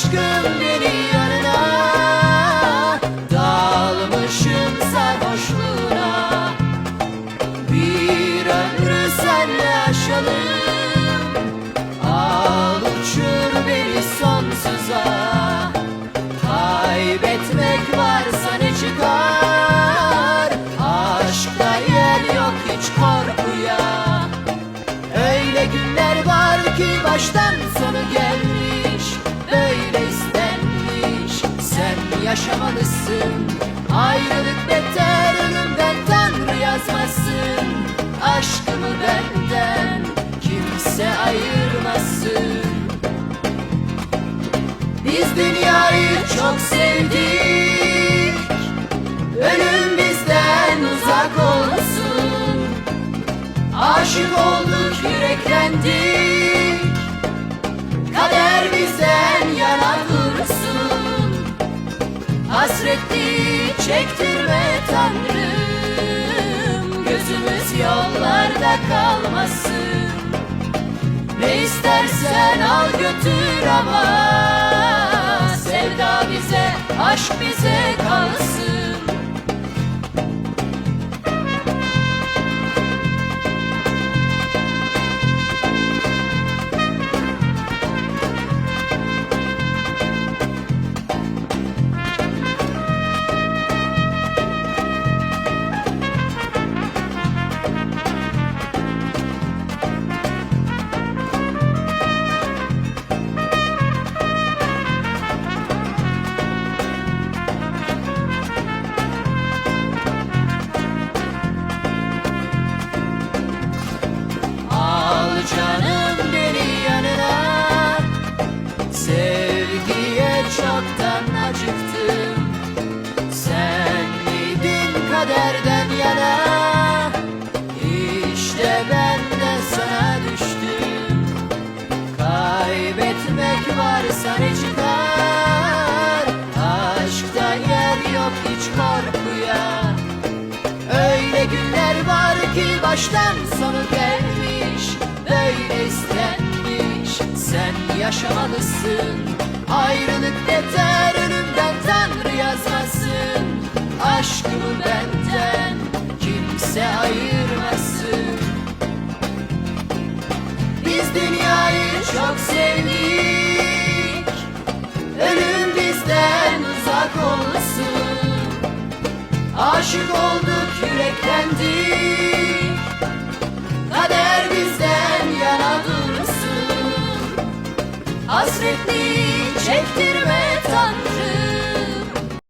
aşkım beni yanına Dalmışım sarhoşluğuna. Bir ömrü senle yaşalım Al uçur beni sonsuza. Kaybetmek varsa ne çıkar? Aşkta yer yok hiç korkuya yaşamalısın. Ayrılık beter ölümden Tanrı yazmasın. Aşkımı benden Kimse ayırmasın. Biz dünyayı çok sevdik Hasretli çektirme Tanrım. Gözümüz yollarda kalmasın. Ne istersen al götür ama. Sevda bize, aşk bize kalsın Çoktan acıktım. Sen miydin kaderden yana? İşte ben de sana düştüm. Kaybetmek varsa ne çıkar? Aşkta yer yok hiç korkuya. Öyle günler var ki baştan sonu gelmiş. Böyle istenmiş. Sen yaşamalısın Ayrılık beter ölümden Tanrı yazmasın. Aşkımı benden Kimse ayırmasın. Biz dünyayı çok sevdik. Ölüm bizden uzak olsun Aşık olduk Hasretli çektirme Tanrı.